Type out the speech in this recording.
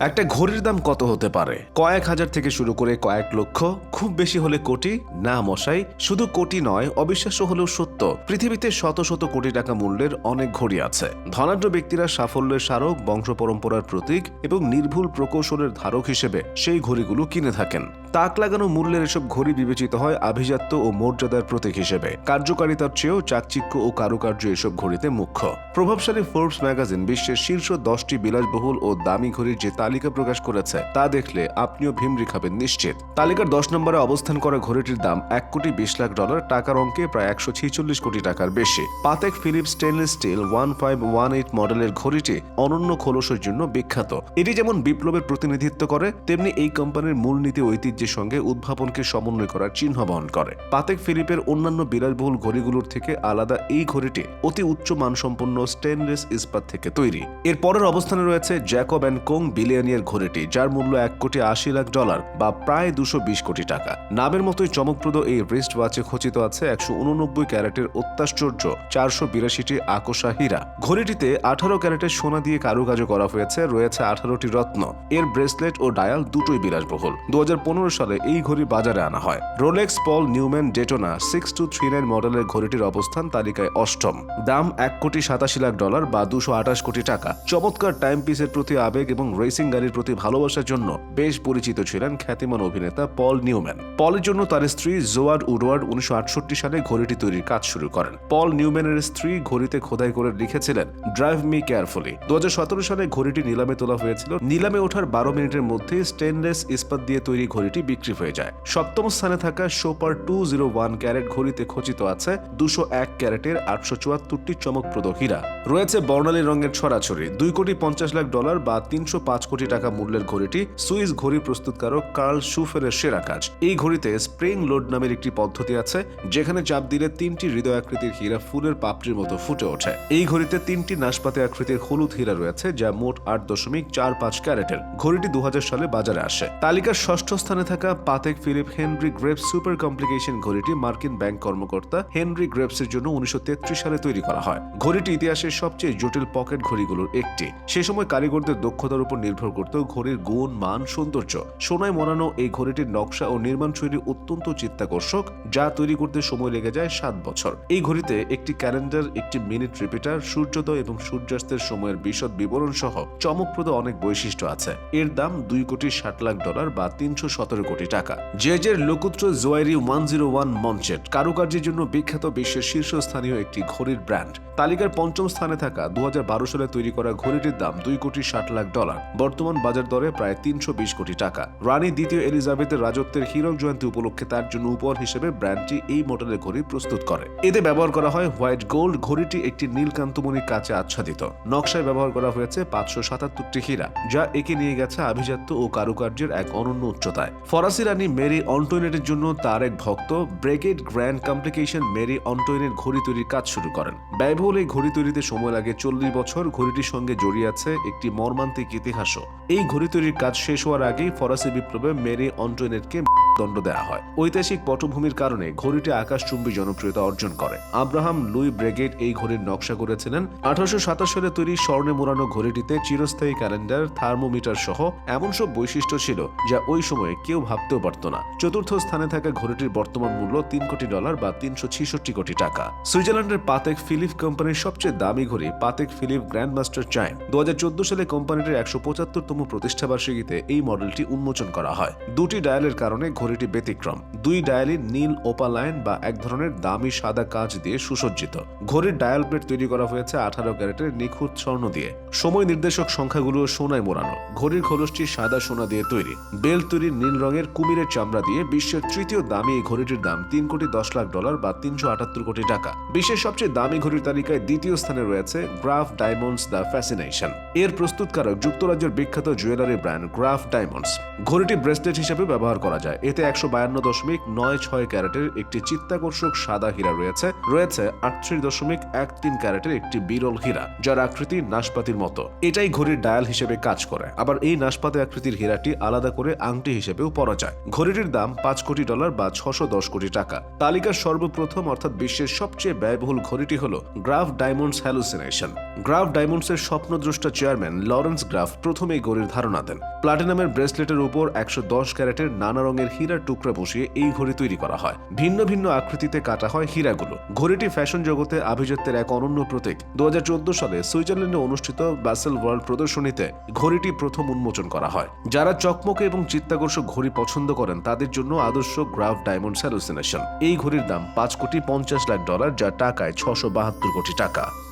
একটা ঘড়ির দাম কত হতে পারে? কয়েক হাজার থেকে শুরু করে কয়েক লক্ষ, খুব বেশি হলে কোটি? না মশাই, শুধু কোটি নয়, অবিশ্বাস্য হলেও সত্য। পৃথিবীতে শত শত কোটি টাকা মূল্যের অনেক ঘড়ি আছে। ধনাঢ্য ব্যক্তিরা সাফল্যের স্মারক, বংশ পরম্পরার প্রতীক এবং নির্ভুল প্রকৌশলের ধারক হিসেবে সেই ঘড়িগুলো কিনে থাকেন। তাক লাগানো মূল্যের এসব ঘড়ি বিবেচিত হয় আভিজাত্য ও মর্যাদার প্রতীক হিসেবে। কার্যকারিতার চেয়েও চাকচিক্য ও কারুকার্য এসব ঘড়িতে মুখ্য। প্রভাবশালী ফোর্বস ম্যাগাজিন বিশ্বের শীর্ষ দশটি বিলাসবহুল ও দামি ঘড়ির যে তালিকা প্রকাশ করেছে। তা দেখলে আপনিও ভিমরি খাবেন নিশ্চিত। তালিকার দশ নম্বরে অবস্থান করা ঘড়িটির দাম এক কোটি বিশ লাখ ডলার, টাকার অঙ্কে প্রায় একশো ছিচল্লিশ কোটি টাকার বেশি। Patek Philippe stainless steel one five one eight মডেলের ঘড়িটি অনন্য খোলসের জন্য বিখ্যাত। এটি যেমন বিপ্লবের প্রতিনিধিত্ব করে, তেমনি এই কোম্পানির মূলনীতি ঐতিহ্যের সঙ্গে উদ্ভাবনকে সমন্বয় করার চিহ্ন বহন করে। পাতেক ফিলিপের অন্যান্য বিলাসবহুল ঘড়িগুলোর থেকে আলাদা এই ঘড়িটি অতি উচ্চ মানসম্পন্ন স্টেনলেস ইস্পাত থেকে তৈরি। এর পরের অবস্থানে রয়েছে জ্যাকব অ্যান্ড কোং বিলিয়নিয়ার ঘড়িটি, যার মূল্য এক কোটি আশি লাখ ডলার বা প্রায় দুশো কোটি টাকা। নামের মতোই চমকপ্রদ এই রিস্ট ওয়াচে খচিত আছে একশো উননব্বই ক্যারেটের অত্যাশ্চর্য চারশো বিরাশিটি আকোষা হীরা। ঘড়িটিতে আঠারো ক্যারেটের সোনা দিয়ে কারুকাজ করা হয়েছে, রয়েছে আঠারোটি রত্ন। এর ব্রেসলেট ও ডায়াল দুটোই বিলাসবহুল। দু হাজার পনেরো সালে এই ঘড়ি বাজারে আনা হয়। Rolex Paul Newman Daytona six two three nine মডেলের ঘড়িটির অবস্থান তালিকায় অষ্টম। দাম এক কোটি সাতাশি লাখ ডলার বা দুশো আঠাশ কোটি টাকা। চমৎকার টাইম পিসের প্রতি আবেগ এবং রেসিং গাড়ির প্রতি ভালোবাসার জন্য বেশ পরিচিত ছিলেন খ্যাতিমান অভিনেতা পল নিউম্যান। পলের জন্য তার স্ত্রী জোয়ার্ড উডওয়ার্ড উনিশশো সালে ঘড়িটি তৈরির কাজ শুরু করেন। পল নিউম্যানের স্ত্রী ঘড়িতে খোদাই করে লিখেছিলেন ড্রাইভ মি কেয়ারফুলি দু সালে ঘড়িটি নিলামে তোলা হয়েছিল। নিলামে ওঠার বারো মিনিটের মধ্যে স্টেনলেস ইস্পাত দিয়ে তৈরি ঘড়িটি বিক্রি হয়ে যায়। সপ্তম স্থানে থাকা সোপার টু জিরো ওয়ান ক্যারেট ঘড়িতে খচিত আছে দুশো এক ক্যারেটের আটশো চুয়াত্তরটি চমকপ্রদ হীরা। রয়েছে বর্ণালী রঙের ছড়াছড়ি। দুই কোটি পঞ্চাশ লাখ ডলার বা তিনশো পাঁচ কোটি টাকা মূল্যের ঘড়িটি সুইস ঘড়ি প্রস্তুতকারক কার্ল সুফেরের সেরা কাজ। এই ঘড়িতে স্প্রিং লোড নামের একটি পদ্ধতি আছে, যেখানে চাপ দিলে তিনটি হৃদয় আকৃতির হীরা ফুলের পাপড়ির মতো ফুটে ওঠে। এই ঘড়িতে তিনটি নাশপাতি আকৃতির হলুদ হীরা রয়েছে, যা মোট আট দশমিক চার পাঁচ ক্যারেটের। ঘড়িটি দু হাজার সালে বাজারে আসে। তালিকার ষষ্ঠ স্থানে থাকা Patek Philippe Henry Graves super complication ঘড়িটি মার্কিন ব্যাংক কর্মকর্তা হেনরি গ্রেপসের জন্য উনিশশো তেত্রিশ সালে তৈরি করা হয়। ঘড়িটি ইতিহাসের সবচেয়ে জটিল পকেট ঘড়িগুলোর একটি। সে সময় কারিগরদের দক্ষতার উপর নির্ভর করত ঘড়ির গুণ, মান সৌন্দর্য। সোনায় মনানো এই ঘড়িটির নকশা ও নির্মাণ শৈলী অত্যন্ত চিত্তাকর্ষক, যা তৈরি করতে সময় লেগে যায় সাত বছর। এই ঘড়িতে একটি ক্যালেন্ডার, একটি মিনিট রিপিটার, সূর্যোদয় এবং সূর্যাস্তের সময়ের বিশদ বিবরণ সহ চমকপ্রদ অনেক বৈশিষ্ট্য আছে। এর দাম দুই কোটি ষাট লাখ ডলার বা তিনশো সতেরো কোটি টাকা। Jaeger LeCoultre Joaillerie one zero one Manchette কারুকার্যের জন্য বিখ্যাত বিশ্বের শীর্ষস্থানীয় একটি ঘড়ির ব্র্যান্ড। তালিকার পঞ্চম স্থানে থাকা দু হাজার বারো সালে তৈরি করা ঘড়িটির দাম দুই কোটি ষাট লাখ ডলার। বর্তমান বাজার দরে প্রায় তিনশো বিশ কোটি টাকা। রানী দ্বিতীয় এলিজাবেথের রাজত্বের হীরক জয়ন্তী উপলক্ষে তার জন্য উপহার হিসেবে ব্র্যান্ডটি এই মডেলের ঘড়ি প্রস্তুত করে। এতে ব্যবহার করা হয় হোয়াইট গোল্ড, ঘড়িটি একটি নীলকান্তমণির কাছে আচ্ছাদিত। নকশায় ব্যবহার করা হয়েছে পাঁচশো সাতাত্তরটি হীরা, যা একে নিয়ে গেছে আভিজাত্য ও কারুকার্যের এক অনন্য উচ্চতায়। ফরাসি রানী মেরি অন্টোইনেটের জন্য তার এক ভক্ত ব্রেগেড গ্র্যান্ড কমপ্লিকেশন মেরি অন্টোইনের ঘড়ি তৈরির কাজ শুরু করেন। ব্যয়বহুল এই ঘড়ি তৈরিতে সময় লাগে চল্লিশ বছর। ঘড়িটির সঙ্গে জড়িয়ে আছে একটি মর্মান্তিক ইতিহাসও। এই ঘড়ি তৈরির কাজ শেষ হওয়ার আগেই ফরাসি বিপ্লবে মেরি অন্টোইনেটকে দণ্ড দেওয়া হয়। ঐতিহাসিক পটভূমির কারণে ঘড়িটি আকাশচুম্বী জনপ্রিয়তা অর্জন করে। আব্রাহাম লুই ব্রেগেট এই ঘড়ির নকশা করেছিলেন। আঠারোশো সাতাশ সালে তৈরি স্বর্ণে মোড়ানো ঘড়িটিতে চিরস্থায়ী ক্যালেন্ডার, থার্মোমিটার সহ এমন সব বৈশিষ্ট্য ছিল যা ওই সময়ে কেউ ভাবতেও পারত না। চতুর্থ স্থানে থাকা ঘড়িটির বর্তমান মূল্য তিন কোটি ডলার বা তিনশো ছিষট্টি কোটি টাকা। সুইজারল্যান্ডের পাতেক ফিলিপ কোম্পানির সবচেয়ে দামি ঘড়ি পাতেক ফিলিপ গ্র্যান্ডমাস্টার চাইম। দু হাজার চোদ্দ সালে কোম্পানিটির একশো পঁচাত্তর পঁচাত্তরতম প্রতিষ্ঠাবার্ষিকীতে এই মডেলটি উন্মোচন করা হয়। দুটি ডায়ালের কারণে ঘড়িটি ব্যতিক্রম। দুই ডায়ালই নীল ওপালায়ন বা এক ধরনের দামি সাদা কাঁচ দিয়ে সুসজ্জিত। ঘড়ির ডায়াল প্লেট তৈরি করা হয়েছে আঠারো ক্যারেটের নিখুঁত স্বর্ণ দিয়ে। সময় নির্দেশক সংখ্যাগুলো সোনায় মোড়ানো। ঘড়ির খোলসটি সাদা সোনা দিয়ে তৈরি। বেল তৈরি নীল রঙের কুমিরের চামড়া দিয়ে বিশ্বের তৃতীয় দামি এই ঘড়িটির দাম তিন কোটি দশ লাখ ডলার বা তিনশো আটাত্তর কোটি টাকা। বিশ্বের সবচেয়ে দামি ঘড়ির তালিকায় দ্বিতীয় স্থানে রয়েছে গ্রাফ ডায়মন্ডস দ্য ফ্যাসিনেশন। এর প্রস্তুতকারক যুক্তরাজ্যের বিখ্যাত জুয়েলারি ব্র্যান্ড গ্রাফ ডায়মন্ডস। ঘড়িটি ব্রেসলেট হিসেবে ব্যবহার করা যায়। এতে একশো বায়ান্ন দশমিক নয় ছয় ক্যারেটের একটি চিত্তাকর্ষক সাদা হীরা রয়েছে। রয়েছে আটত্রিশ দশমিক এক তিন ক্যারেটের একটি বিরল হীরা, যার আকৃতি নাশপাতির মতো। এটাই ঘড়ির ডায়াল হিসেবে কাজ করে। আবার এই নাশপাতি আকৃতির হীরাটি আলাদা করে আংটি হিসেবেও পরা যায়। ঘড়িটির দাম পাঁচ কোটি ডলার বা ছশো দশ কোটি টাকা। তালিকার সর্বপ্রথম অর্থাৎ বিশ্বের সবচেয়ে ব্যয়বহুল ঘড়িটি হল গ্রাফ ডায়মন্ডস হ্যালুসিনেশন। গ্রাফ ডায়মন্ডসের স্বপ্নদ্রষ্টা চেয়ারম্যান লরেন্স গ্রাফ প্রথম এই ঘড়ির ধারণা দেন। প্লাটিনামের ব্রেসলেটের উপর একশো দশ ক্যারেটের নানা রঙের হীরার টুকরা বসিয়ে এই ঘড়ি তৈরি করা হয়। ভিন্ন ভিন্ন আকৃতিতে কাটা হয় হীরাগুলো। ঘড়িটি ফ্যাশন জগতে আভিজাত্যের এক অনন্য প্রতীক। দু সালে সুইজারল্যান্ডে অনুষ্ঠিত ব্যাসেল ওয়ার্ল্ড প্রদর্শনীতে ঘড়িটি প্রথম উন্মোচন করা হয়। যারা চকমকে এবং চিত্তাকর্ষক ঘড়ি পছন্দ করেন, তাদের জন্য আদর্শ গ্রাফ ডায়মন্ড হ্যালুসিনেশন। এই ঘড়ির দাম পাঁচ কোটি পঞ্চাশ লাখ ডলার, যা টাকায় ছশো বাহাত্তর কোটি টাকা।